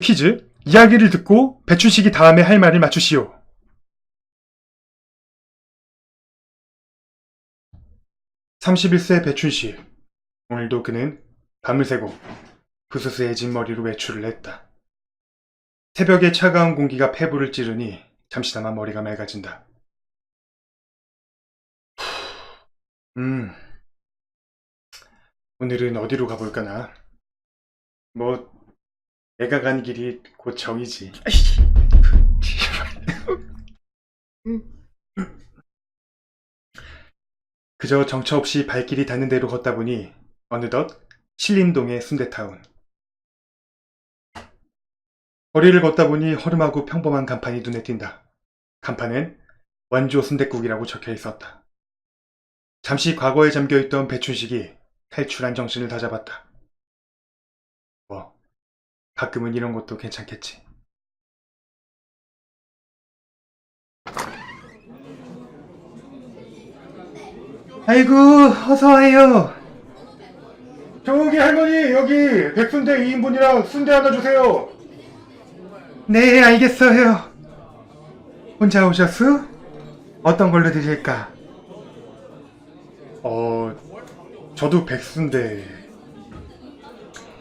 퀴즈. 이야기를 듣고 배춘식이 다음에 할 말을 맞추시오. (31세) 배춘식 오늘도 그는 밤을 새고 부스스해진 머리로 외출을 했다. 새벽의 차가운 공기가 폐부를 찌르니 잠시나마 머리가 맑아진다. 음, 오늘은 어디로 가볼까나? 뭐, 내가 간 길이 곧 정이지. 아이씨. 그저 정처 없이 발길이 닿는 대로 걷다 보니 어느덧 신림동의 순대타운. 거리를 걷다 보니 허름하고 평범한 간판이 눈에 띈다. 간판엔 원조 순댓국이라고 적혀 있었다. 잠시 과거에 잠겨있던 배춘식이 탈출한 정신을 다잡았다. 뭐, 가끔은 이런 것도 괜찮겠지. 아이고, 어서와요. 저기 할머니, 여기 백순대 2인분이랑 순대 하나 주세요. 네, 알겠어요. 혼자 오셨어? 어떤 걸로 드실까? 어, 저도 백순대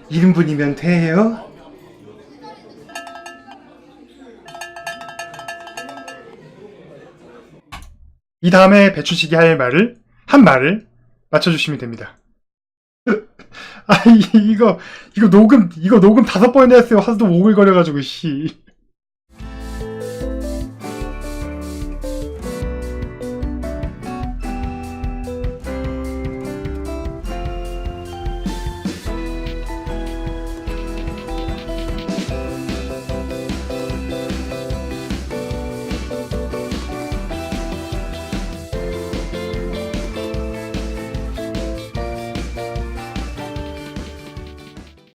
1인분이면 돼요? 이 다음에 배추식이 할 말을 한 말을 맞춰주시면 됩니다. 아 이- 이거 이거 녹음 이거 녹음 다섯 번이나 했어요. 하도 오글거려가지고 씨.